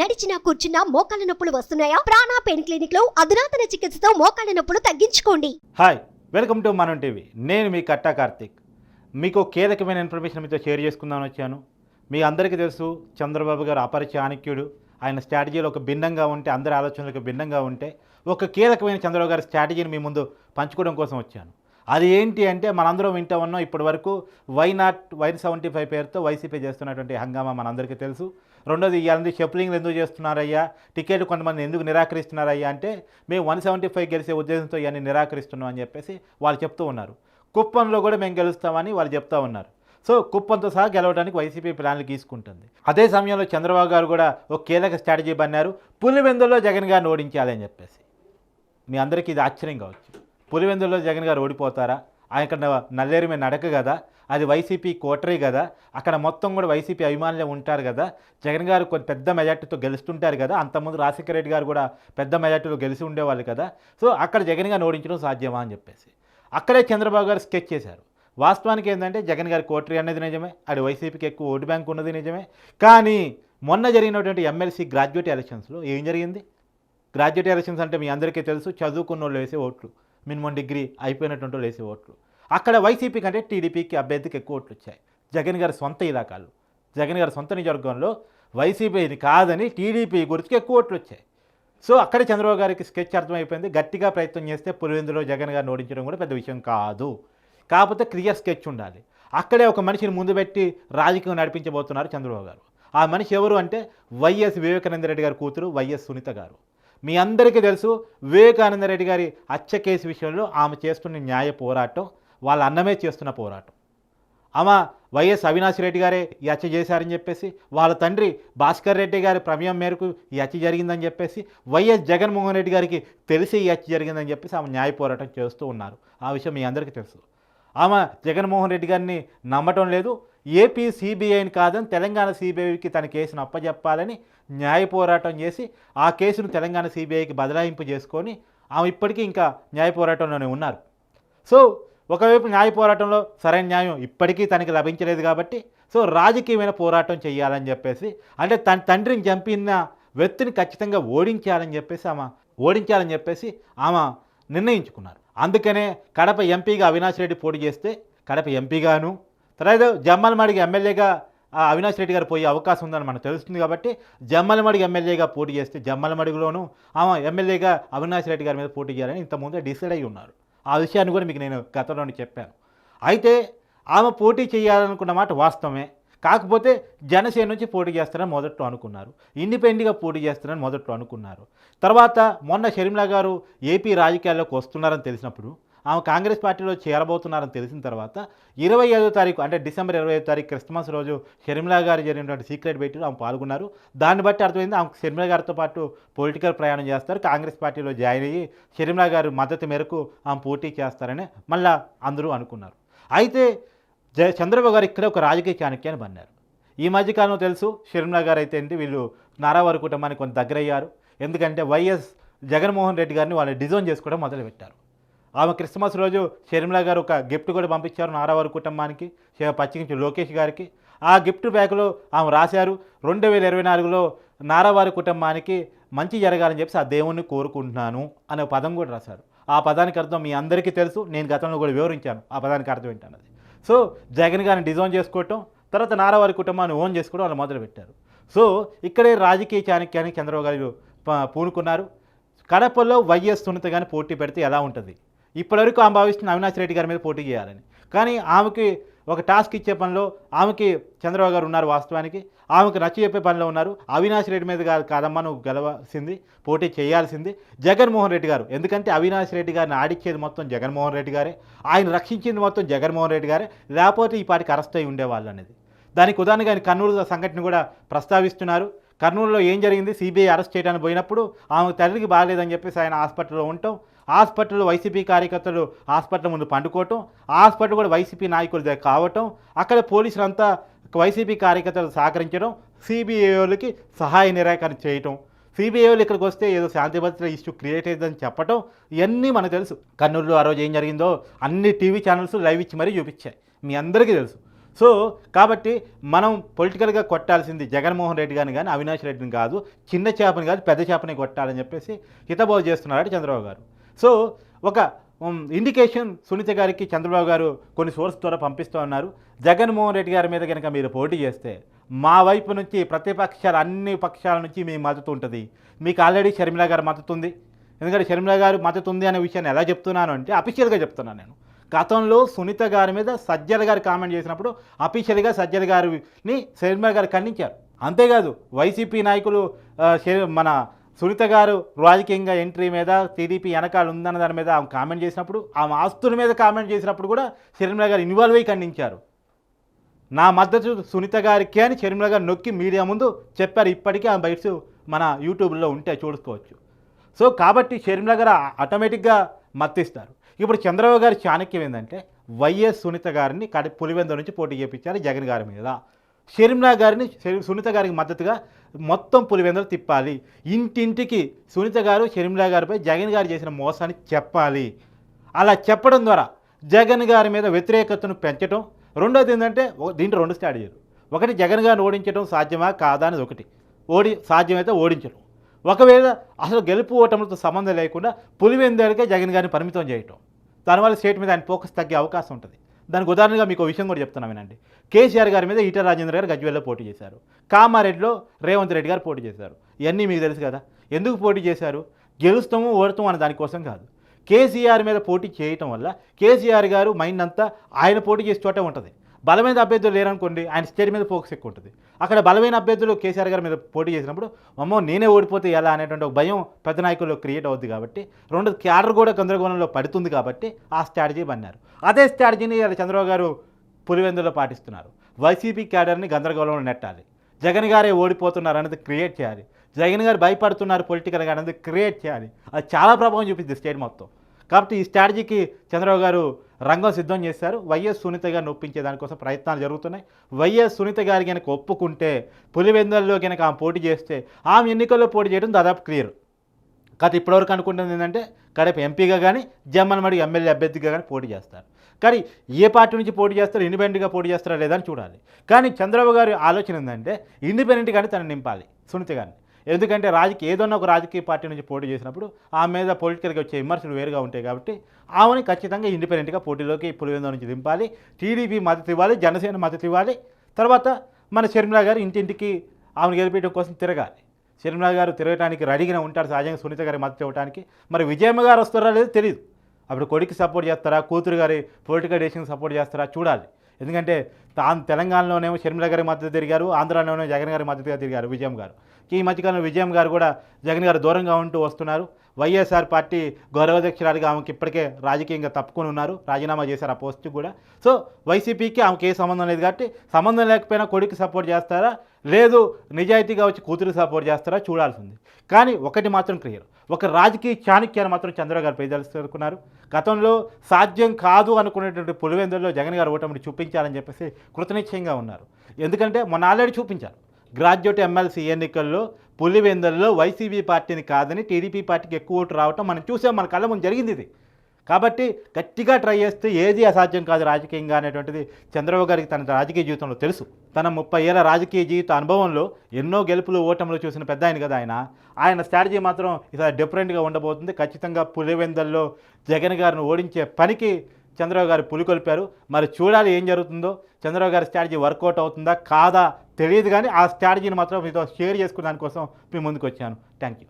నడిచినా కూర్చున్నా మోకాళ్ళ నొప్పులు వస్తున్నాయా? ప్రాణా పెయిన్ క్లినిక్లో అధునాతన చికిత్సతో మోకాళ్ళ నొప్పులు తగ్గించుకోండి. Hi welcome to Manam TV. నేను మీ కట్టా కార్తిక్. మీకు కీలకమైన ఇన్ఫర్మేషన్ మీతో షేర్ చేసుకుందామని వచ్చాను. మీ అందరికీ తెలుసు చంద్రబాబు గారు అపరిచాణక్యుడు ఆయన స్ట్రాటజీలో ఒక భిన్నంగా ఉంటే అందరి ఆలోచనలకు భిన్నంగా ఉంటే ఒక కీలకమైన చంద్రబాబు గారి స్ట్రాటజీని మీ ముందు పంచుకోవడం కోసం వచ్చాను. అది ఏంటి అంటే మనందరం వింటా ఉన్నాం ఇప్పటి వరకు why not why seventy five పేరుతో వైసీపీ చేస్తున్నటువంటి హంగామా మనందరికీ తెలుసు. రెండోది ఇవన్నీ షెప్లింగ్లు ఎందుకు చేస్తున్నారయ్యా? టికెట్ కొంతమంది ఎందుకు నిరాకరిస్తున్నారయ్యా? అంటే మేము వన్ సెవెంటీ ఫైవ్ గెలిచే ఉద్దేశంతో ఇవన్నీ నిరాకరిస్తున్నాం అని చెప్పేసి వాళ్ళు చెప్తూ ఉన్నారు. కుప్పంలో కూడా మేము గెలుస్తామని వాళ్ళు చెప్తా ఉన్నారు. సో కుప్పంతో సహా గెలవడానికి వైసీపీ ప్లాన్లు గీసుకుంటుంది. అదే సమయంలో చంద్రబాబు గారు కూడా ఒక కీలక స్ట్రాటజీ బన్నారు. పులివెందుల్లో జగన్ గారిని ఓడించాలని చెప్పేసి. మీ అందరికీ ఇది ఆశ్చర్యం కావచ్చు. పులివెందుల్లో జగన్ గారు ఓడిపోతారా? ఆయన నల్లేరు మీద నడక కదా అది వైసీపీ కోటరీ కదా అక్కడ మొత్తం కూడా వైసీపీ అభిమానులే ఉంటారు కదా జగన్ గారు కొంత పెద్ద మెజార్టీతో గెలుస్తుంటారు కదా అంతకుముందు రాజశేఖర రెడ్డి గారు కూడా పెద్ద మెజార్టీలో గెలిచి ఉండేవాళ్ళు కదా సో అక్కడ జగన్ గారిని ఓడించడం సాధ్యమా అని చెప్పేసి. అక్కడే చంద్రబాబు గారు స్కెచ్ చేశారు. వాస్తవానికి ఏంటంటే జగన్ గారి కోటరీ అనేది నిజమే అది వైసీపీకి ఎక్కువ ఓటు బ్యాంక్ ఉన్నది నిజమే కానీ మొన్న జరిగినటువంటి ఎమ్మెల్సీ గ్రాడ్యుయేట్ ఎలక్షన్స్లో ఏం జరిగింది? గ్రాడ్యుయేట్ ఎలక్షన్స్ అంటే మీ అందరికీ తెలుసు చదువుకున్న వాళ్ళు వేసే ఓట్లు. మినిమం డిగ్రీ అయిపోయినటువంటి వాళ్ళు వేసే ఓట్లు. అక్కడ వైసీపీ కంటే టీడీపీకి అభ్యర్థికి ఎక్కువ ఓట్లు వచ్చాయి. జగన్ గారి సొంత ఇలాకాలు. జగన్ గారి సొంత నియోజకవర్గంలో వైసీపీ ఇది కాదని టీడీపీ గురించి ఎక్కువ ఓట్లు వచ్చాయి. సో అక్కడ చంద్రబాబు గారికి స్కెచ్ అర్థమైపోయింది. గట్టిగా ప్రయత్నం చేస్తే పులివెందులో జగన్ గారిని ఓడించడం కూడా పెద్ద విషయం కాదు. కాకపోతే క్లియర్ స్కెచ్ ఉండాలి. అక్కడే ఒక మనిషిని ముందు పెట్టి రాజకీయం నడిపించబోతున్నారు చంద్రబాబు గారు. ఆ మనిషి ఎవరు అంటే వైఎస్ వివేకానంద రెడ్డి గారి కూతురు వైఎస్ సునీత గారు. మీ అందరికీ తెలుసు వివేకానంద రెడ్డి గారి హత్య కేసు విషయంలో ఆమె చేస్తున్న న్యాయ పోరాటం వాళ్ళ అన్నమే చేస్తున్న పోరాటం. ఆమె వైఎస్ అవినాష్ రెడ్డి గారే ఈ హత్య చేశారని చెప్పేసి వాళ్ళ తండ్రి భాస్కర్ రెడ్డి గారి ప్రమేయం మేరకు ఈ హత్య జరిగిందని చెప్పేసి వైఎస్ జగన్మోహన్ రెడ్డి గారికి తెలిసి ఈ హత్య జరిగిందని చెప్పేసి ఆమె న్యాయ పోరాటం చేస్తూ ఉన్నారు. ఆ విషయం మీ అందరికీ తెలుసు. ఆమె జగన్మోహన్ రెడ్డి గారిని నమ్మటం లేదు. ఏపీ సిబిఐని కాదని తెలంగాణ సిబిఐకి తన కేసును అప్పజెప్పాలని న్యాయ పోరాటం చేసి ఆ కేసును తెలంగాణ సిబిఐకి బదలాయింపు చేసుకొని ఆమె ఇప్పటికీ ఇంకా న్యాయ పోరాటంలోనే ఉన్నారు. సో ఒకవైపు న్యాయ పోరాటంలో సరైన న్యాయం ఇప్పటికీ తనకి లభించలేదు కాబట్టి సో రాజకీయమైన పోరాటం చేయాలని చెప్పేసి అంటే తన తండ్రిని చంపిన వ్యక్తిని ఖచ్చితంగా ఓడించాలని చెప్పేసి ఆమె ఓడించాలని చెప్పేసి ఆమె నిర్ణయించుకున్నారు. అందుకనే కడప ఎంపీగా అవినాష్ రెడ్డి పోటీ చేస్తే కడప ఎంపీగాను తర్వాత జమ్మలమడిగి ఎమ్మెల్యేగా అవినాష్ రెడ్డి గారు పోయే అవకాశం ఉందని మనకు తెలుస్తుంది కాబట్టి జమ్మలమడిగి ఎమ్మెల్యేగా పోటీ చేస్తే జమ్మలమడిగిలోనూ ఆమె ఎమ్మెల్యేగా అవినాష్ రెడ్డి గారి మీద పోటీ చేయాలని ఇంతకుముందే డిసైడ్ అయి ఉన్నారు. ఆ విషయాన్ని కూడా మీకు నేను గతంలో చెప్పాను. అయితే ఆమె పోటీ చేయాలనుకున్న మాట వాస్తవమే. కాకపోతే జనసేన నుంచి పోటీ చేస్తారని మొదట్లో అనుకున్నారు. ఇండిపెండెంట్గా పోటీ చేస్తారని మొదట్లో అనుకున్నారు. తర్వాత మొన్న షర్మిల గారు ఏపీ రాజకీయాల్లోకి వస్తున్నారని తెలిసినప్పుడు ఆమె కాంగ్రెస్ పార్టీలో చేరబోతున్నారని తెలిసిన తర్వాత ఇరవై ఐదో తారీఖు అంటే డిసెంబర్ ఇరవై ఐదో తారీఖు క్రిస్మస్ రోజు షర్మిలా గారు జరిగినటువంటి సీక్రెట్ భేటీలో ఆమె పాల్గొన్నారు. దాన్ని బట్టి అర్థమైంది ఆమె షర్మిలా గారితో పాటు పొలిటికల్ ప్రయాణం చేస్తారు. కాంగ్రెస్ పార్టీలో జాయిన్ అయ్యి షర్మిలా గారు మద్దతు మేరకు ఆమె పోటీ చేస్తారని మళ్ళా అందరూ అనుకున్నారు. అయితే జయ చంద్రబాబు గారు ఇక్కడ ఒక రాజకీయ చాణక్యాన్ని బన్నారు. ఈ మధ్యకాలంలో తెలుసు షర్మిలా గారు అయితే ఏంటి వీళ్ళు నారావారి కుటుంబానికి కొంత దగ్గరయ్యారు. ఎందుకంటే వైఎస్ జగన్మోహన్ రెడ్డి గారిని వాళ్ళు డిజైన్ చేసుకోవడం మొదలుపెట్టారు. ఆమె క్రిస్మస్ రోజు షర్మిల గారు ఒక గిఫ్ట్ కూడా పంపించారు నారావారి కుటుంబానికి పచ్చికించి లోకేష్ గారికి. ఆ గిఫ్ట్ బ్యాగ్లో ఆమె రాశారు రెండు వేల ఇరవై నాలుగులో నారావారి కుటుంబానికి మంచి జరగాలని చెప్పి ఆ దేవుణ్ణి కోరుకుంటున్నాను అనే పదం కూడా రాశారు. ఆ పదానికి అర్థం మీ అందరికీ తెలుసు నేను గతంలో కూడా వివరించాను ఆ పదానికి అర్థం ఏంటన్నది. సో జగన్ గారిని డిజైన్ చేసుకోవటం తర్వాత నారావారి కుటుంబాన్ని ఓన్ చేసుకోవడం వాళ్ళు మొదలుపెట్టారు. సో ఇక్కడే రాజకీయ చాణక్యానికి చంద్రబాబు గారు ప- పూనుకున్నారు. కడపలో వైఎస్ సునీత కానీ పోటీ పెడితే ఎలా ఉంటుంది? ఇప్పటివరకు ఆమె భావిస్తున్న అవినాష్ రెడ్డి గారి మీద పోటీ చేయాలని. కానీ ఆమెకి ఒక టాస్క్ ఇచ్చే పనిలో ఆమెకి చంద్రబాబు గారు ఉన్నారు వాస్తవానికి. ఆమెకు నచ్చ చెప్పే పనిలో ఉన్నారు. అవినాష్ రెడ్డి మీద కాదు కాదమ్మా నువ్వు గెలవాల్సింది పోటీ చేయాల్సింది జగన్మోహన్ రెడ్డి గారు. ఎందుకంటే అవినాష్ రెడ్డి గారిని ఆడిచ్చేది మొత్తం జగన్మోహన్ రెడ్డి గారే. ఆయన రక్షించింది మొత్తం జగన్మోహన్ రెడ్డి గారే. లేకపోతే ఈ పాటికి అరెస్ట్ అయి ఉండేవాళ్ళు అనేది. దానికి ఉదాహరణగా ఆయన కర్నూలు సంఘటన కూడా ప్రస్తావిస్తున్నారు. కర్నూలులో ఏం జరిగింది? సిబిఐ అరెస్ట్ చేయడానికి పోయినప్పుడు ఆమె తల్లికి బాగాలేదని చెప్పేసి ఆయన హాస్పిటల్లో ఉండటం హాస్పిటల్లో వైసీపీ కార్యకర్తలు హాస్పిటల్ ముందు పండుకోవటం హాస్పిటల్ కూడా వైసీపీ నాయకుల దగ్గర కావటం అక్కడ పోలీసులంతా వైసీపీ కార్యకర్తలు సహకరించడం సిబిఐ వాళ్ళకి సహాయ నిరాకరణ చేయటం సిబిఐ వాళ్ళు ఇక్కడికి వస్తే ఏదో శాంతి భద్రత ఇష్యూ క్రియేట్ అయిందని చెప్పటం ఇవన్నీ మనకు తెలుసు. కర్నూలులో ఆ రోజు ఏం జరిగిందో అన్ని టీవీ ఛానల్స్ లైవ్ ఇచ్చి మరీ చూపించాయి. మీ అందరికీ తెలుసు. సో కాబట్టి మనం పొలిటికల్గా కొట్టాల్సింది జగన్మోహన్ రెడ్డి గారిని కానీ అవినాష్ రెడ్డిని కాదు చిన్న చేపని కాదు పెద్ద చేపని కొట్టాలని చెప్పేసి హితబోధ చేస్తున్నారట చంద్రబాబు గారు. సో ఒక ఇండికేషన్ సునీత గారికి చంద్రబాబు గారు కొన్ని సోర్స్ ద్వారా పంపిస్తూ ఉన్నారు. జగన్మోహన్ రెడ్డి గారి మీద కనుక మీరు పోటీ చేస్తే మా వైపు నుంచి ప్రతిపక్షాలు అన్ని పక్షాల నుంచి మీ మద్దతు ఉంటుంది. మీకు ఆల్రెడీ షర్మిల గారు మద్దతు ఉంది. ఎందుకంటే షర్మిల గారు మద్దతు ఉంది అనే విషయాన్ని ఎలా చెప్తున్నాను అంటే అఫీషియల్గా చెప్తున్నాను నేను. గతంలో సునీత గారి మీద సజ్జల గారు కామెంట్ చేసినప్పుడు అఫీషియల్గా సజ్జల గారిని షర్మిల గారు ఖండించారు. అంతేకాదు వైసీపీ నాయకులు మన సునీత గారు రాజకీయంగా ఎంట్రీ మీద టీడీపీ వెనకాల ఉందన్న దాని మీద ఆమె కామెంట్ చేసినప్పుడు ఆమె ఆస్తుల మీద కామెంట్ చేసినప్పుడు కూడా షర్మిల గారు ఇన్వాల్వ్ అయ్యి ఖండించారు. నా మద్దతు సునీత గారికి అని షర్మిల గారు నొక్కి మీడియా ముందు చెప్పారు. ఇప్పటికీ ఆ బైట్స్ మన యూట్యూబ్లో ఉంటే చూసుకోవచ్చు. సో కాబట్టి షర్మిల గారు ఆటోమేటిక్గా మత్తిస్తారు. ఇప్పుడు చంద్రబాబు గారి చాణక్యం ఏంటంటే వైఎస్ సునీత గారిని కడి పులివెంద నుంచి పోటీ చేయించాలి జగన్ గారి మీద. షర్మిలా గారిని సునీత గారికి మద్దతుగా మొత్తం పులివెందులు తిప్పాలి. ఇంటింటికి సునీత గారు షర్మిలా గారిపై జగన్ గారు చేసిన మోసాన్ని చెప్పాలి. అలా చెప్పడం ద్వారా జగన్ గారి మీద వ్యతిరేకతను పెంచడం రెండోది ఏంటంటే దీంట్లో రెండు స్ట్రాటజీలు. ఒకటి జగన్ గారిని ఓడించడం సాధ్యమా కాదా అనేది ఒకటి. ఓడి సాధ్యమైతే ఓడించడం ఒకవేళ అసలు గెలుపు ఓటములతో సంబంధం లేకుండా పులివెందరికే జగన్ గారిని పరిమితం చేయటం. దానివల్ల స్టేట్ మీద ఆయన ఫోకస్ తగ్గే అవకాశం ఉంటుంది. దానికి ఉదాహరణగా మీకు విషయం కూడా చెప్తున్నా వినండి. కేసీఆర్ గారి మీద ఈటల రాజేంద్ర గారు గజ్వేల్లో పోటీ చేశారు. కామారెడ్డిలో రేవంత్ రెడ్డి గారు పోటీ చేశారు. ఇవన్నీ మీకు తెలుసు కదా. ఎందుకు పోటీ చేశారు? గెలుస్తాము ఓడతాము అనే దానికోసం కాదు. కేసీఆర్ మీద పోటీ చేయటం వల్ల కేసీఆర్ గారు మైండ్ అంతా ఆయన పోటీ చేసే చోటే ఉంటుంది. బలమైన అభ్యర్థులు లేరనుకోండి ఆయన స్టేట్ మీద ఫోకస్ ఎక్కువ ఉంటుంది. అక్కడ బలమైన అభ్యర్థులు కేసీఆర్ గారి మీద పోటీ చేసినప్పుడు అమ్మో నేనే ఓడిపోతే ఎలా? అనేటువంటి ఒక భయం పెద్ద నాయకుల్లో క్రియేట్ అవుద్ది కాబట్టి రెండు క్యాడర్ కూడా గందరగోళంలో పడుతుంది కాబట్టి ఆ స్ట్రాటజీ బన్నారు. అదే స్ట్రాటజీని చంద్రబాబు గారు పులివెందులో పాటిస్తున్నారు. వైసీపీ క్యాడర్ని గందరగోళంలో నెట్టాలి. జగన్ గారే ఓడిపోతున్నారు అనేది క్రియేట్ చేయాలి. జగన్ గారు భయపడుతున్నారు పొలిటికల్గా అనేది క్రియేట్ చేయాలి. అది చాలా ప్రభావం చూపిస్తుంది స్టేట్ మొత్తం. కాబట్టి ఈ స్ట్రాటజీకి చంద్రబాబు గారు రంగం సిద్ధం చేశారు. వైఎస్ సునీత గారిని ఒప్పించే దానికోసం ప్రయత్నాలు జరుగుతున్నాయి. వైఎస్ సునీత గారి కనుక ఒప్పుకుంటే పులివెందుల్లో కనుక ఆమె పోటీ చేస్తే ఆమె ఎన్నికల్లో పోటీ చేయడం దాదాపు క్లియర్. గత ఇప్పటివరకు అనుకుంటుంది ఏంటంటే కడప ఎంపీగా కానీ జమ్మన్మడి ఎమ్మెల్యే అభ్యర్థిగా కానీ పోటీ చేస్తారు. కానీ ఏ పార్టీ నుంచి పోటీ చేస్తారో ఇండిపెండెంట్గా పోటీ చేస్తారా లేదా అని చూడాలి. కానీ చంద్రబాబు గారి ఆలోచన ఏంటంటే ఇండిపెండెంట్గానే తను నింపాలి సునీత గారిని. ఎందుకంటే రాజకీయ ఏదన్నా ఒక రాజకీయ పార్టీ నుంచి పోటీ చేసినప్పుడు ఆమె మీద పొలిటికల్గా వచ్చే విమర్శలు వేరుగా ఉంటాయి కాబట్టి ఆమెని ఖచ్చితంగా ఇండిపెండెంట్గా పోటీలోకి పులివెందు నుంచి దింపాలి. టీడీపీ మద్దతు ఇవ్వాలి జనసేన మద్దతు ఇవ్వాలి. తర్వాత మన షర్మిల గారు ఇంటింటికి ఆమెను గెలిపేయడం కోసం తిరగాలి. షర్మిల గారు తిరగడానికి రెడీగా ఉంటారు సహజంగా సునీత గారి మద్దతు ఇవ్వడానికి మరి విజయమ్మ గారు వస్తారా లేదో తెలియదు అప్పుడు కొడుకు సపోర్ట్ చేస్తారా కూతురు గారి పొలిటికల్ డెసిషన్ సపోర్ట్ చేస్తారా చూడాలి. ఎందుకంటే తాను తెలంగాణలోనేమో షర్మిల గారి మద్దతు తిరిగారు ఆంధ్రాలోనేమో జగన్ గారి మద్దతుగా తిరిగారు విజయం గారు. ఈ మధ్యకాలంలో విజయం గారు కూడా జగన్ గారు దూరంగా ఉంటూ వస్తున్నారు. వైఎస్ఆర్ పార్టీ గౌరవాధ్యక్షురాలిగా ఆమెకి ఇప్పటికే రాజకీయంగా తప్పుకొని ఉన్నారు. రాజీనామా చేశారు ఆ పోస్ట్ కూడా. సో వైసీపీకి ఆమెకి ఏ సంబంధం లేదు కాబట్టి సంబంధం లేకపోయినా కొడుకు సపోర్ట్ చేస్తారా? లేదు నిజాయితీగా వచ్చి కూతురు సపోర్ట్ చేస్తారా? చూడాల్సింది. కానీ ఒకటి మాత్రం క్లియర్. ఒక రాజకీయ చాణక్యాన్ని మాత్రం చంద్రబాబు గారు ప్రజలుకున్నారు గతంలో సాధ్యం కాదు అనుకునేటువంటి పులివెందుల్లో జగన్ గారు ఓటమిని చూపించాలని చెప్పేసి కృతనిశ్చయంగా ఉన్నారు. ఎందుకంటే మొన్న ఆల్రెడీ చూపించారు. గ్రాడ్యుయేట్ ఎమ్మెల్సీ ఎన్నికల్లో పులివెందుల్లో వైసీపీ పార్టీని కాదని టీడీపీ పార్టీకి ఎక్కువ ఓటు రావటం మనం చూసాం మన కళ్ళ ముందు జరిగింది ఇది. కాబట్టి గట్టిగా ట్రై చేస్తే ఏది అసాధ్యం కాదు రాజకీయంగా అనేటువంటిది చంద్రబాబు గారికి తన రాజకీయ జీవితంలో తెలుసు. తన ముప్పై ఏళ్ళ రాజకీయ జీవిత అనుభవంలో ఎన్నో గెలుపులు ఓటములు చూసిన పెద్ద ఆయన కదా ఆయన. ఆయన స్ట్రాటజీ మాత్రం ఇలా డిఫరెంట్గా ఉండబోతుంది. ఖచ్చితంగా పులివెందల్లో జగన్ గారిని ఓడించే పనికి చంద్రబాబు గారు పులికొల్పారు. మరి చూడాలి ఏం జరుగుతుందో. చంద్రబాబు గారి స్ట్రాటజీ వర్కౌట్ అవుతుందా? కాదా? తెలియదు కానీ ఆ స్ట్రాటజీని మాత్రం మీతో షేర్ చేసుకున్న దానికోసం మీ ముందుకు వచ్చాను థ్యాంక్ యూ